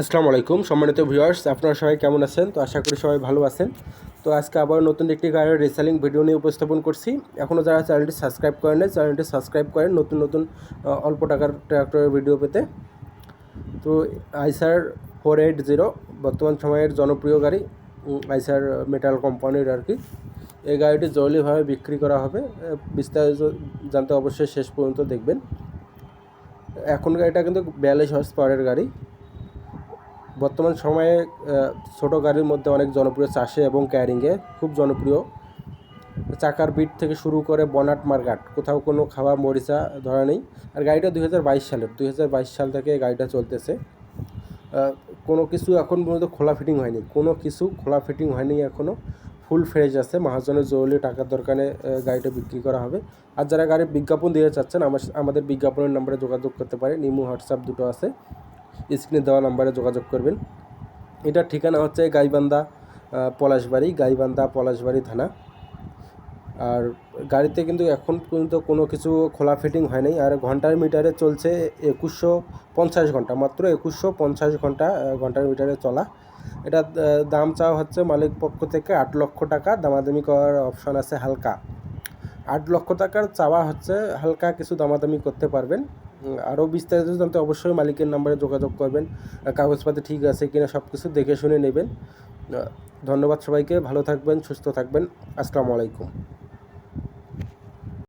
আসসালামু আলাইকুম, সম্মানিত ভিউয়ার্স আপনারা সবাই কেমন আছেন? তো আশা করি সবাই ভালো আছেন। তো আজকে আবার নতুন একটি গাড়ির রিসেলিং ভিডিও নিয়ে উপস্থাপন করছি। এখনও যারা চ্যানেলটি সাবস্ক্রাইব করেন না চ্যানেলটি সাবস্ক্রাইব করেন নতুন নতুন অল্প টাকার ট্র্যাক্টরের ভিডিও পেতে। তো আইসার ফোর এইট জিরো বর্তমান সময়ের জনপ্রিয় গাড়ি আইসার মেটাল কোম্পানির আর কি। এই গাড়িটি জরুরিভাবে বিক্রি করা হবে। বিস্তারিত জানতে অবশ্যই শেষ পর্যন্ত দেখবেন। এখন গাড়িটা কিন্তু বিয়াল্লিশ হর্স পাওয়ারের গাড়ি। বর্তমান সময়ে ছোট গাড়ির মধ্যে অনেক জনপ্রিয় চাষে এবং ক্যারিংয়ে খুব জনপ্রিয়। চাকার বিট থেকে শুরু করে বনাট মার্কাট কোথাও কোনো খাওয়া মরিচা ধরা নেই। আর গাড়িটা দুই হাজার বাইশ সালের, দুই হাজার বাইশ সাল থেকে গাড়িটা চলতেছে। কোনো কিছু এখন পর্যন্ত খোলা ফিটিং হয়নি। কোনো কিছু খোলা ফিটিং হয়নি এখনও ফুল ফ্রেশ আছে, মহাজনের জরুরি টাকার দরকারে গাড়িটা বিক্রি করা হবে। আর যারা গাড়ির বিজ্ঞাপন দিতে চাচ্ছেন, আমার আমাদের বিজ্ঞাপনের নাম্বারে যোগাযোগ করতে পারেন। ইমো, হোয়াটসঅ্যাপ দুটো আছে। স্ক্রিনে দেওয়া নাম্বারে যোগাযোগ করবেন। এটার ঠিকানা হচ্ছে গাইবান্ধা পলাশবাড়ি গাইবান্ধা পলাশবাড়ি থানা। আর গাড়িতে কিন্তু এখন পর্যন্ত কোনো কিছু খোলা ফিটিং হয় নাই। আর ঘণ্টার মিটারে চলছে একুশশো পঞ্চাশ ঘণ্টা, মাত্র একুশশো পঞ্চাশ ঘণ্টা ঘণ্টার মিটারে চলা। এটা দাম চাওয়া হচ্ছে মালিক পক্ষ থেকে আট লক্ষ টাকা। দামাদামি করার অপশন আছে হালকা। আট লক্ষ টাকার চাওয়া হচ্ছে, হালকা কিছু দামাদামি করতে পারবেন। আরও বিস্তারিত জানতে অবশ্যই মালিকের নাম্বারে যোগাযোগ করবেন। কাগজপাতি ঠিক আছে কিনা সব কিছু দেখে শুনে নেবেন। ধন্যবাদ সবাইকে, ভালো থাকবেন, সুস্থ থাকবেন। আসসালামু আলাইকুম।